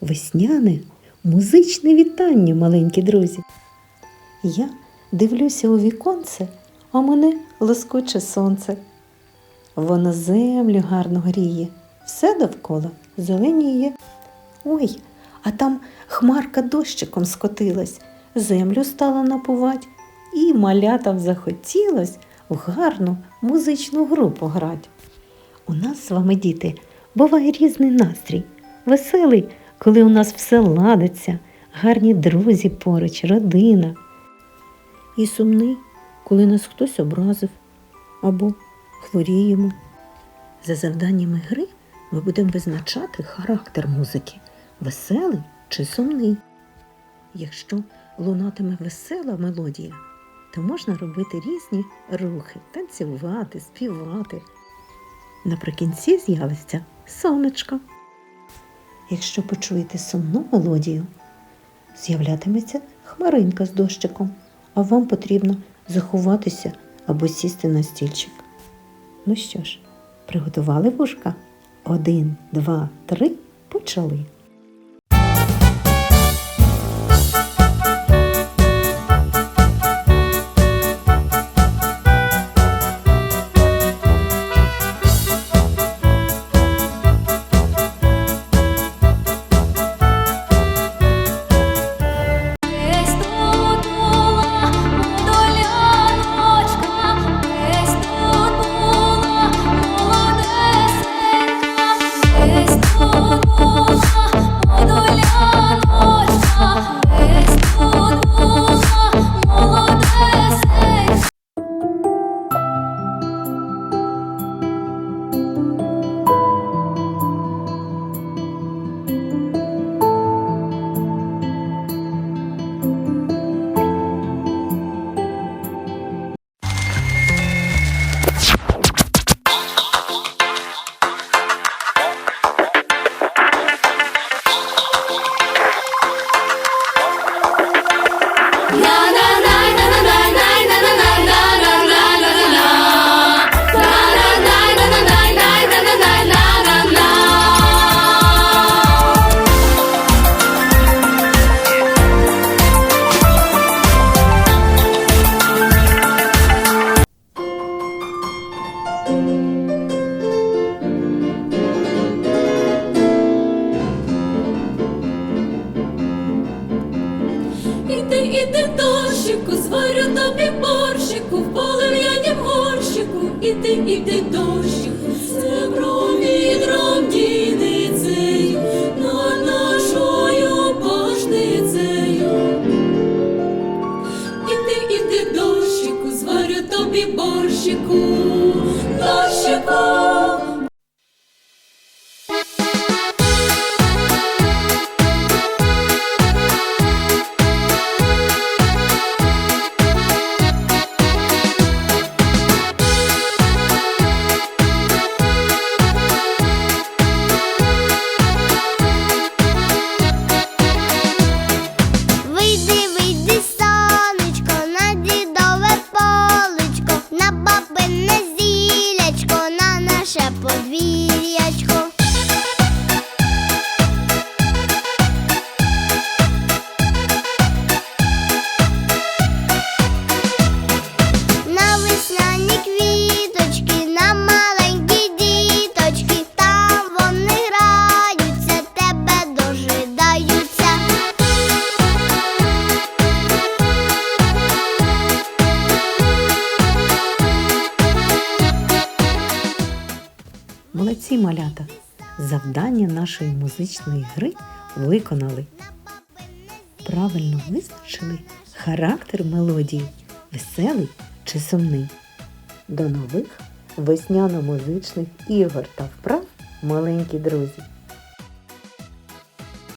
Весняне музичне вітання, маленькі друзі. Я дивлюся у віконце, а мене лоскоче сонце. Воно землю гарно гріє, все довкола зеленіє. Ой, а там хмарка дощиком скотилась, землю стала напувати, і малятам захотілось в гарну музичну гру пограти. У нас з вами, діти, буває різний настрій. Веселий, коли у нас все ладиться, гарні друзі поруч, родина. І сумний, коли нас хтось образив або хворіємо. За завданнями гри ми будемо визначати характер музики веселий чи сумний. Якщо лунатиме весела мелодія, то можна робити різні рухи, танцювати, співати. Наприкінці з'явиться сонечко. Якщо почуєте сумну мелодію, з'являтиметься хмаринка з дощиком, а вам потрібно заховатися або сісти на стільчик. Ну що ж, приготували вушка? Один, два, три, почали. Дощику, зварю тобі борщику, в полив'янім горщику, і іди, іди, дощику, сребром відром діницею, над нашою пашницею. Іди, іди, дощику, зварю тобі борщику, Молодці малята! Завдання нашої музичної гри виконали. Правильно визначили характер мелодії веселий чи сумний. До нових весняно-музичних ігор та вправ, маленькі друзі!